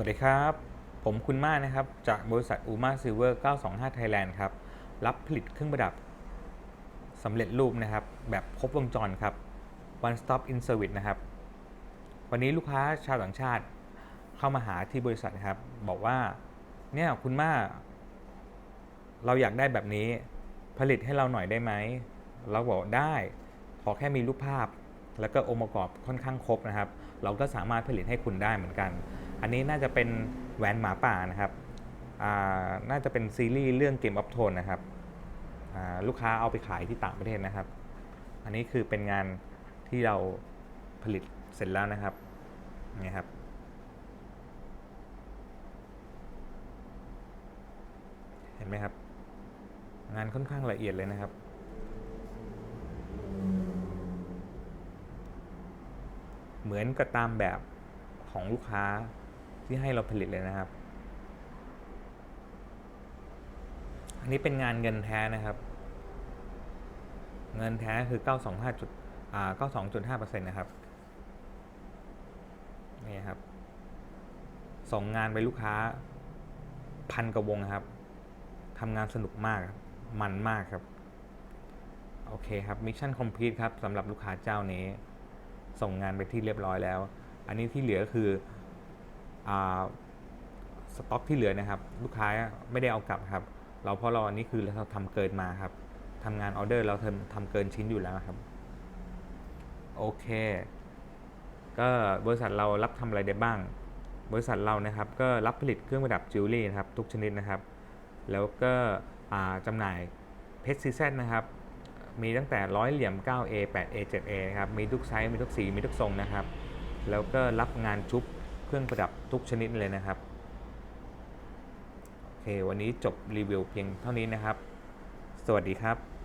วัสดีครับ ผมคุณมานะครับ จากบริษัทอูมาซิลเวอร์ 925 Thailand ครับ รับผลิตเครื่องประดับสำเร็จรูปนะครับ แบบครบวงจรครับ one stop in service นะครับ วันนี้ลูกค้าชาวต่างชาติเข้ามาหาที่บริษัทครับ บอกว่า เนี่ยคุณมาเราอยากได้แบบนี้ ผลิตให้เราหน่อยได้ไหม เราบอกได้ ขอแค่มีรูปภาพ แล้วก็องค์ประกอบค่อนข้างครบนะครับ เราก็สามารถผลิตให้คุณได้เหมือนกัน อันนี้น่าจะเป็นแหวนหมาป่านะครับอ่าน่าจะเป็นซีรีส์เรื่องเกมออฟโทนนะครับอ่าลูกค้าเอาไปขายที่ต่างประเทศนะครับ อันนี้คือเป็นงานที่เราผลิตเสร็จแล้วนะครับนี่ครับ เห็นไหมครับ งานค่อนข้างละเอียดเลยนะครับเหมือนกับตามแบบของลูกค้า ที่ให้เราผลิตเลยนะครับ อันนี้เป็นงานเงินแท้นะครับ เงินแท้คือ 925จุดอ่า92.5%นะครับนี่ครับ ส่งงานไปลูกค้าพันกว่าวงครับทำงานสนุกมากมันมากครับ โอเคครับมิชชั่นคอมพลีทครับสำหรับลูกค้าเจ้านี้ ส่งงานไปที่เรียบร้อยแล้ว อันนี้ที่เหลือคือ สต็อกที่เหลือนะครับ ลูกค้าไม่ได้เอากลับครับ เราเพราะเราอันนี้คือเราทำเกินมาครับทำงานออเดอร์เราทำทำเกินชิ้นอยู่แล้วครับ โอเค ก็บริษัทเรารับทำอะไรได้บ้าง บริษัทเรานะครับก็รับผลิตเครื่องประดับจิวเวลรี่นะครับทุกชนิดนะครับ แล้วก็อ่าจำหน่ายเพชรซีแซนะครับมีตั้งแต่100เหลี่ยม 9A 8A 7A นะครับ มีทุกไซส์ มีทุกสี มีทุกทรงนะครับ แล้วก็รับงานชุบ เครื่องประดับทุกชนิดเลยนะครับ โอเค วันนี้จบรีวิวเพียงเท่านี้นะครับ สวัสดีครับ